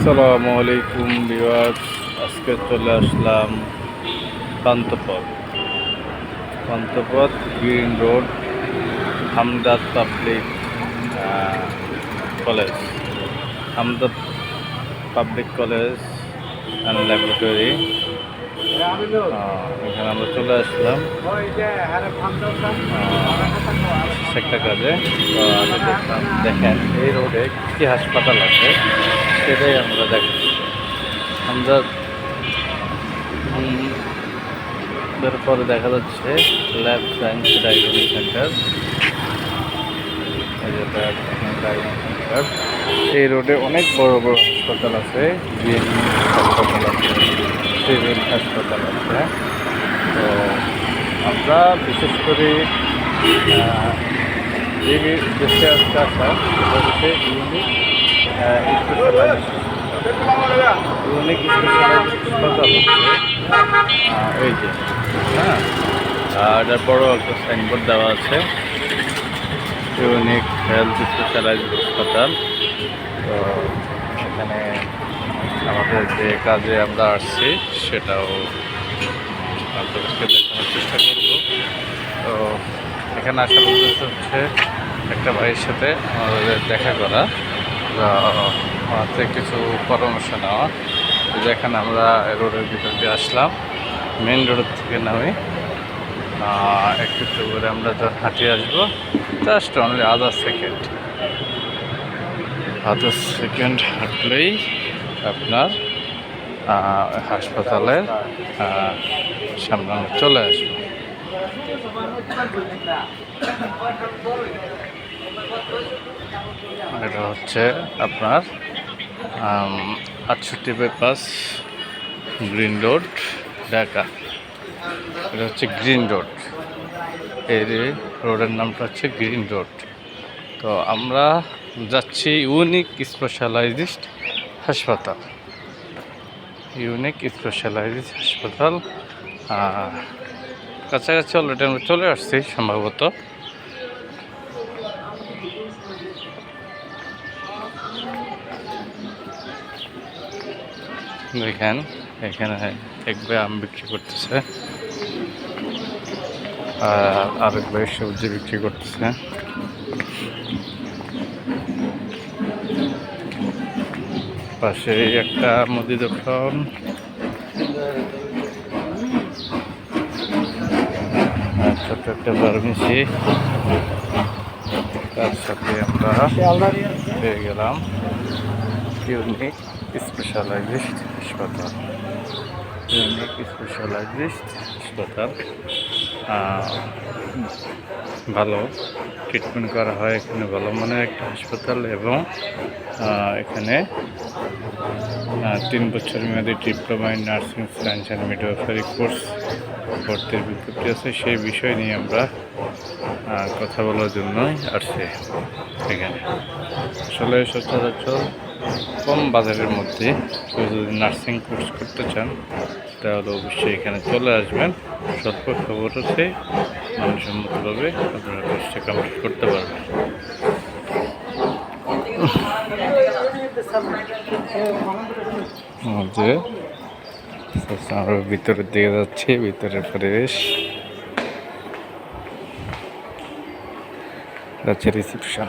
আসসালামু আলাইকুম বিওয়ার্স আজকে চলে আসলাম Panthapath Panthapath Green Road Hamdard Public College. Hamdard Public College and Laboratory. এখানে আমরা চলে আসলাম। একটা কাজে। আমি দেখলাম দেখেন এই রোডে কী হাসপাতাল আছে সেটাই আমরা দেখাচ্ছি। আমরা উম, এরপরে দেখা যাচ্ছে ল্যাব সায়েন্স ডায়াগনস্টিক সেন্টার। এই রোডে অনেক বড় বড় হাসপাতাল আছে হাসপাতাল আছে। সিভিল হাসপাতাল আছে। তো আমরা বিশেষ করে হচ্ছে ইউনিক ইউনিক হাসপাতাল এই হ্যাঁ? আর বড় একটা সাইনবোর্ড দেওয়া আছে ইউনিক হেলথ স্পেশালাইজ হাসপাতাল তো এখানে আমাদের যে কাজে আমরা আসছি, সেটাও আপনাদেরকে দেখানোর চেষ্টা করব। তো এখানে আসার উদ্দেশ্য হচ্ছে একটা ভাইয়ের সাথে আমাদের দেখা করা কিছু পরামর্শ নেওয়া। যেখানে আমরা রোডের ভিতর দিয়ে আসলাম মেন রোড থেকে নামে। একটু করে আমরা যখন হাঁটিয়ে আসব just only other second other second হাঁটলেই আপনার হাসপাতালের সামনে চলে আসবে। এটা হচ্ছে আপনার আটষট্টি বাই পাঁচ গ্রিন রোড ঢাকা। এটা হচ্ছে গ্রিন রোড যে রোডের নামটা হচ্ছে গ্রিন রোড তো আমরা যাচ্ছি ইউনিক স্পেশালাইজড হাসপাতাল। ইউনিক স্পেশালাইজড হাসপাতাল। কাছাকাছি অলরেডি আমরা চলে আসছি সম্ভবত। দেখেন, এখানে ভাই আম বিক্রি করতেছে। আর আরেক ভাই সবজি বিক্রি করতেছে। পাশে একটা মুদি দোকান। ছোট্ট একটা ফার্মেসি তার সাথে আমরা পেয়ে গেলাম ইউনিক স্পেশালাইজড হাসপাতাল। ইউনিক স্পেশালাইজড হাসপাতাল। ভালো ট্রিটমেন্ট করা হয় এখানে ভালো। মানের একটা হাসপাতাল এবং এখানে তিন বছর মেয়াদী diploma in nursing science and midwifery course ভর্তির বিজ্ঞপ্তি আছে। সেই বিষয় নিয়ে আমরা কথা বলার জন্যই আসছি এখানে। আসলে সচরাচর কম বাজারের মধ্যে কেউ যদি নার্সিং কোর্স করতে চান তাহলে অবশ্যই এখানে চলে আসবেন। স্বল্প খবর হচ্ছে মানসম্মতভাবে আপনারা কোর্সটা কমপ্লিট করতে পারবেন। আমরা ভিতরের দিকে যাচ্ছে ভিতরের পরিবেশ যাচ্ছে রিসিপশন